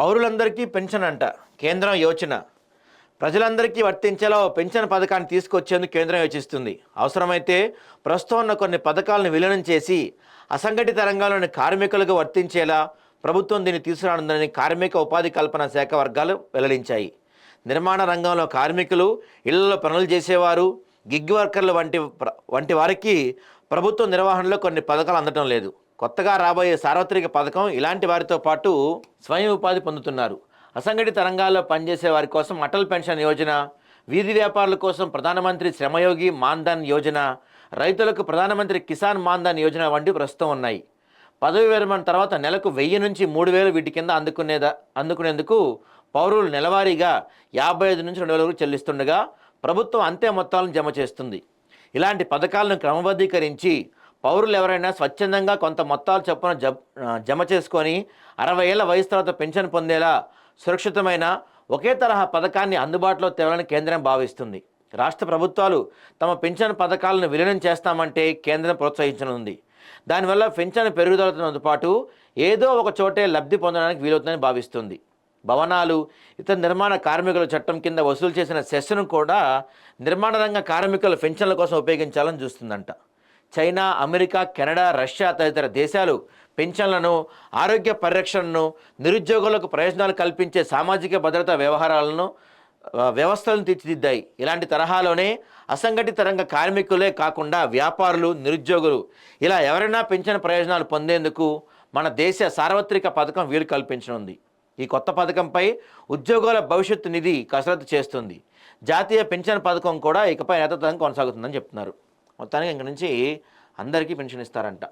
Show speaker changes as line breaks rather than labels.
పౌరులందరికీ పెన్షన్ అంట కేంద్రం యోచన. ప్రజలందరికీ వర్తించేలా పెన్షన్ పథకాన్ని తీసుకొచ్చేందుకు కేంద్రం యోచిస్తుంది. అవసరమైతే ప్రస్తుతం ఉన్న కొన్ని పథకాలను విలీనం చేసి అసంఘటిత రంగంలోని కార్మికులకు వర్తించేలా ప్రభుత్వం దీన్ని తీసుకురానుందని కార్మిక ఉపాధి కల్పన శాఖ వర్గాలు వెల్లడించాయి. నిర్మాణ రంగంలో కార్మికులు ఇళ్ళలో పనులు చేసేవారు గిగ్ వర్కర్లు వంటి వంటి వారికి ప్రభుత్వ నిర్వహణలో కొన్ని పథకాలు అందటం లేదు. కొత్తగా రాబోయే సార్వత్రిక పథకం ఇలాంటి వారితో పాటు స్వయం ఉపాధి పొందుతున్నారు. అసంఘటిత రంగాల్లో పనిచేసే వారి కోసం అటల్ పెన్షన్ యోజన వీధి వ్యాపారుల కోసం ప్రధానమంత్రి శ్రమయోగి మాన్ధన్ యోజన రైతులకు ప్రధానమంత్రి కిసాన్ మాన్ధన్ యోజన వంటివి ప్రస్తుతం ఉన్నాయి. పదవి విరమణ తర్వాత నెలకు వెయ్యి నుంచి మూడు వేలు వీటి కింద అందుకునేదా అందుకునేందుకు పౌరులు నెలవారీగా యాభై ఐదు నుంచి రెండు వేల వరకు చెల్లిస్తుండగా ప్రభుత్వం అంతే మొత్తాలను జమ చేస్తుంది. ఇలాంటి పథకాలను క్రమబద్ధీకరించి పౌరులు ఎవరైనా స్వచ్ఛందంగా కొంత మొత్తాలు చొప్పున జ జమ చేసుకొని అరవై ఏళ్ళ వయసు తర్వాత పెన్షన్ పొందేలా సురక్షితమైన ఒకే తరహా పథకాన్ని అందుబాటులో తేవాలని కేంద్రం భావిస్తుంది. రాష్ట్ర ప్రభుత్వాలు తమ పెన్షన్ పథకాలను విలీనం చేస్తామంటే కేంద్రం ప్రోత్సహించనుంది. దానివల్ల పెన్షన్ పెరుగుదలతో పాటు ఏదో ఒక చోటే లబ్ధి పొందడానికి వీలవుతుందని భావిస్తుంది. భవనాలు ఇతర నిర్మాణ కార్మికుల చట్టం కింద వసూలు చేసిన సెస్ను కూడా నిర్మాణ రంగ కార్మికుల పెన్షన్ల కోసం ఉపయోగించాలని చూస్తుందంట. చైనా అమెరికా కెనడా రష్యా తదితర దేశాలు పెన్షన్లను ఆరోగ్య పరిరక్షణను నిరుద్యోగులకు ప్రయోజనాలు కల్పించే సామాజిక భద్రతా వ్యవహారాలను వ్యవస్థలను తీర్చిదిద్దాయి. ఇలాంటి తరహాలోనే అసంఘటిత రంగ కార్మికులే కాకుండా వ్యాపారులు నిరుద్యోగులు ఇలా ఎవరైనా పెన్షన్ ప్రయోజనాలు పొందేందుకు మన దేశ సార్వత్రిక పథకం వీలు కల్పించనుంది. ఈ కొత్త పథకంపై ఉద్యోగుల భవిష్యత్తు నిధి కసరత్తు చేస్తుంది. జాతీయ పెన్షన్ పథకం కూడా ఇకపై యథాతథంగా కొనసాగుతుందని చెప్తున్నారు. మొత్తానికి ఇంక నుంచి అందరికీ పెన్షన్ ఇస్తారంట.